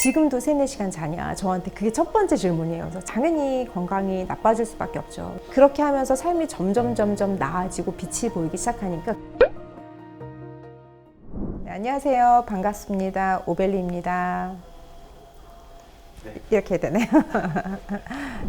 지금도 3, 4시간 자냐? 저한테 그게 첫 번째 질문이에요. 그래서 당연히 건강이 나빠질 수밖에 없죠. 그렇게 하면서 삶이 점점 점점 나아지고 빛이 보이기 시작하니까 네, 안녕하세요. 반갑습니다. 오벨리입니다. 네. 이렇게 되네요.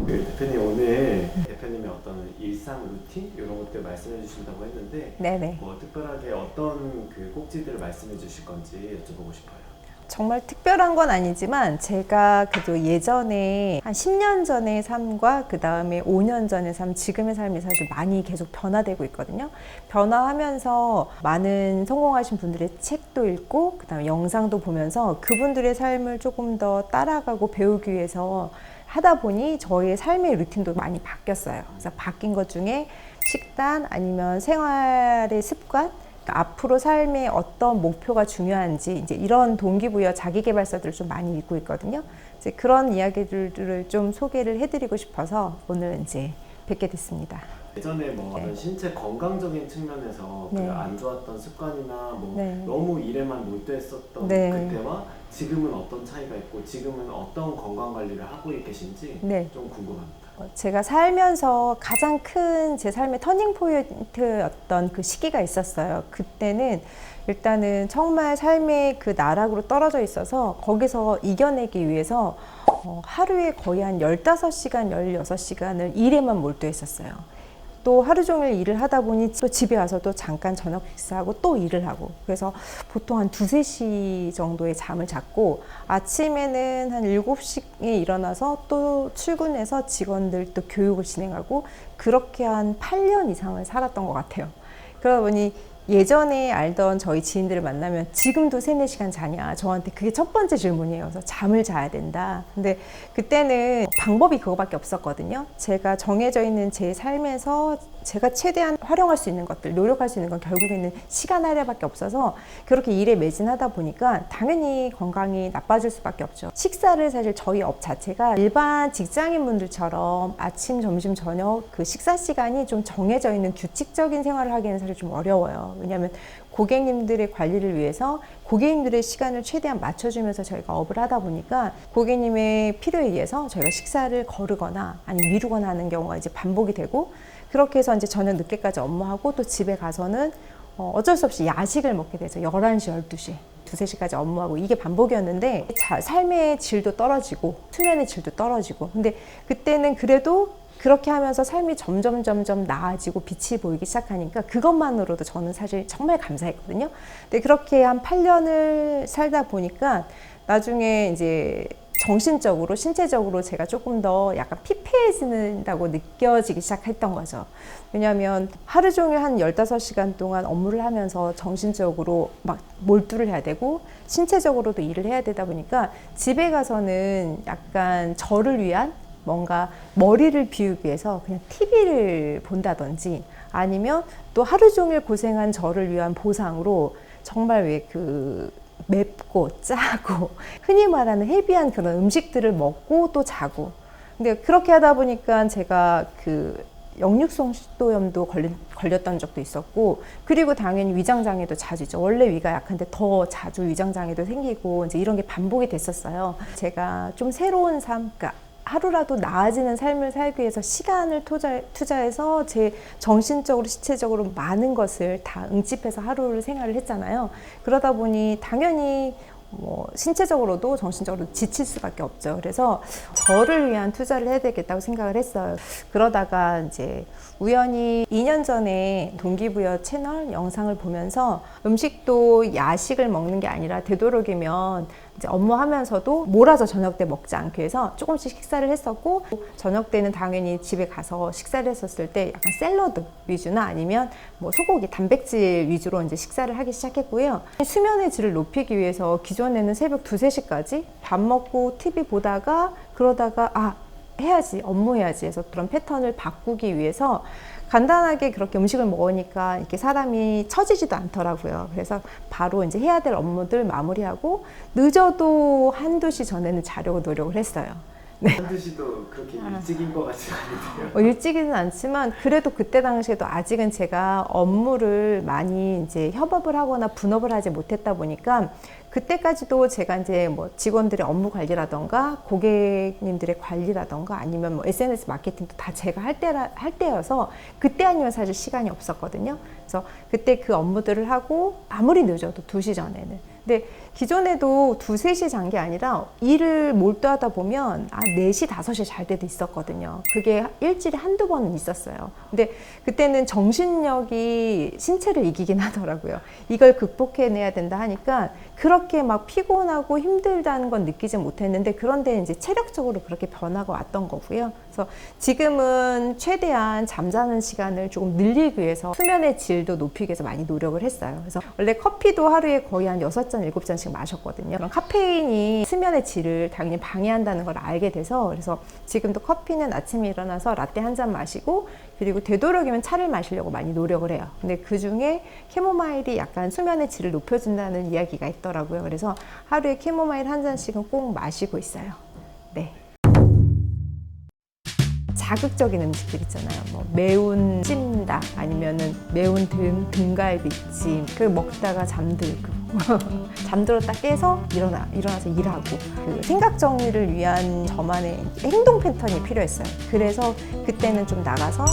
그 대표님 오늘 대표님의 어떤 일상 루틴 이런 것들 말씀해 주신다고 했는데 네네. 뭐 특별하게 어떤 그 꼭지들을 말씀해 주실 건지 여쭤보고 싶어요. 정말 특별한 건 아니지만 제가 그래도 예전에 한 10년 전의 삶과 그 다음에 5년 전의 삶, 지금의 삶이 사실 많이 계속 변화되고 있거든요. 변화하면서 많은 성공하신 분들의 책도 읽고 그 다음에 영상도 보면서 그분들의 삶을 조금 더 따라가고 배우기 위해서 하다 보니 저희의 삶의 루틴도 많이 바뀌었어요. 그래서 바뀐 것 중에 식단 아니면 생활의 습관 그러니까 앞으로 삶에 어떤 목표가 중요한지 이제 이런 동기부여 자기개발서들을 좀 많이 읽고 있거든요. 이제 그런 이야기들을 좀 소개를 해드리고 싶어서 오늘 이제 뵙게 됐습니다. 예전에 뭐 네. 어떤 신체 건강적인 측면에서 네. 그안 좋았던 습관이나 뭐 네. 너무 일에만 몰두했었던 네. 그때와 지금은 어떤 차이가 있고 지금은 어떤 건강 관리를 하고 계신지 네. 좀 궁금합니다. 어, 제가 살면서 가장 큰 제 삶의 터닝 포인트였던 그 시기가 있었어요. 그때는 일단은 정말 삶의 그 나락으로 떨어져 있어서 거기서 이겨내기 위해서 어, 하루에 거의 한 15시간, 16시간을 일에만 몰두했었어요. 또 하루 종일 일을 하다 보니 또 집에 와서 또 잠깐 저녁 식사하고 또 일을 하고 그래서 보통 한 두세 시 정도의 잠을 잤고 아침에는 한 일곱 시에 일어나서 또 출근해서 직원들 또 교육을 진행하고 그렇게 한 8년 이상을 살았던 것 같아요. 그러다 보니 예전에 알던 저희 지인들을 만나면 지금도 3, 4시간 자냐? 저한테 그게 첫 번째 질문이에요. 그래서 잠을 자야 된다. 근데 그때는 방법이 그거밖에 없었거든요. 제가 정해져 있는 제 삶에서 제가 최대한 활용할 수 있는 것들, 노력할 수 있는 건 결국에는 시간 할애밖에 없어서 그렇게 일에 매진하다 보니까 당연히 건강이 나빠질 수밖에 없죠. 식사를 사실 저희 업 자체가 일반 직장인분들처럼 아침, 점심, 저녁 그 식사 시간이 좀 정해져 있는 규칙적인 생활을 하기에는 사실 좀 어려워요. 왜냐하면 고객님들의 관리를 위해서 고객님들의 시간을 최대한 맞춰주면서 저희가 업을 하다 보니까 고객님의 필요에 의해서 저희가 식사를 거르거나 아니면 미루거나 하는 경우가 이제 반복이 되고 그렇게 해서 이제 저녁 늦게까지 업무하고 또 집에 가서는 어, 어쩔 수 없이 야식을 먹게 되죠. 11시, 12시. 두세 시까지 업무하고 이게 반복이었는데 자, 삶의 질도 떨어지고 수면의 질도 떨어지고 근데 그때는 그래도 그렇게 하면서 삶이 점점 점점 나아지고 빛이 보이기 시작하니까 그것만으로도 저는 사실 정말 감사했거든요. 근데 그렇게 한 8년을 살다 보니까 나중에 이제 정신적으로, 신체적으로 제가 조금 더 약간 피폐해진다고 느껴지기 시작했던 거죠. 왜냐하면 하루 종일 한 15시간 동안 업무를 하면서 정신적으로 막 몰두를 해야 되고 신체적으로도 일을 해야 되다 보니까 집에 가서는 약간 저를 위한 뭔가 머리를 비우기 위해서 그냥 TV를 본다든지 아니면 또 하루 종일 고생한 저를 위한 보상으로 정말 왜그 맵고 짜고 흔히 말하는 헤비한 그런 음식들을 먹고 또 자고 근데 그렇게 하다 보니까 제가 그 역류성 식도염도 걸린, 걸렸던 적도 있었고 그리고 당연히 위장 장애도 자주 있죠. 원래 위가 약한데 더 자주 위장 장애도 생기고 이제 이런 게 반복이 됐었어요. 제가 좀 새로운 삶, 그러니까 하루라도 나아지는 삶을 살기 위해서 시간을 투자, 투자 해서 제 정신적으로, 시체적으로 많은 것을 다 응집해서 하루를 생활을 했잖아요. 그러다 보니 당연히 뭐 신체적으로도 정신적으로도 지칠 수밖에 없죠. 그래서 저를 위한 투자를 해야 되겠다고 생각을 했어요. 그러다가 이제 우연히 2년 전에 동기부여 채널 영상을 보면서 음식도 야식을 먹는 게 아니라 되도록이면 업무하면서도 몰아서 저녁 때 먹지 않기 위해서 조금씩 식사를 했었고 저녁 때는 당연히 집에 가서 식사를 했었을 때 약간 샐러드 위주나 아니면 뭐 소고기 단백질 위주로 이제 식사를 하기 시작했고요. 수면의 질을 높이기 위해서 기존 에는 새벽 두세 시까지 밥 먹고 TV 보다가 그러다가 아 해야지 업무해야지 해서 그런 패턴을 바꾸기 위해서 간단하게 그렇게 음식을 먹으니까 이렇게 사람이 처지지도 않더라고요. 그래서 바로 이제 해야 될 업무들 마무리하고 늦어도 한두 시 전에는 자려고 노력을 했어요. 한두 시도 그렇게 일찍인 것 같지 않은데요. 어, 일찍이는 않지만 그래도 그때 당시에도 아직은 제가 업무를 많이 이제 협업을 하거나 분업을 하지 못했다 보니까 그때까지도 제가 이제 뭐 직원들의 업무 관리라던가 고객님들의 관리라던가 아니면 뭐 SNS 마케팅도 다 제가 할 때라 할 때여서 그때 아니면 사실 시간이 없었거든요. 그래서 그때 그 업무들을 하고 아무리 늦어도 2시 전에는 근데 기존에도 두세 시 잔 게 아니라 일을 몰두하다 보면 아 4시, 5시 잘 때도 있었거든요. 그게 일주일에 한두 번은 있었어요. 근데 그때는 정신력이 신체를 이기긴 하더라고요. 이걸 극복해내야 된다 하니까 그렇게 막 피곤하고 힘들다는 건 느끼지 못했는데 그런데 이제 체력적으로 그렇게 변화가 왔던 거고요. 그래서 지금은 최대한 잠자는 시간을 조금 늘리기 위해서 수면의 질도 높이기 위해서 많이 노력을 했어요. 그래서 원래 커피도 하루에 거의 한 6잔, 7잔 씩 마셨거든요. 그런 카페인이 수면의 질을 당연히 방해한다는 걸 알게 돼서 그래서 지금도 커피는 아침에 일어나서 라떼 한 잔 마시고 그리고 되도록이면 차를 마시려고 많이 노력을 해요. 근데 그 중에 캐모마일이 약간 수면의 질을 높여준다는 이야기가 있더라고요. 그래서 하루에 캐모마일 한 잔씩은 꼭 마시고 있어요. 네. 자극적인 음식들 있잖아요. 뭐 매운 찜닭 아니면은 매운 등 등갈비찜 그 먹다가 잠들고 잠들었다 깨서 일어나 일어나서 일하고 그 생각 정리를 위한 저만의 행동 패턴이 필요했어요. 그래서 그때는 좀 나가서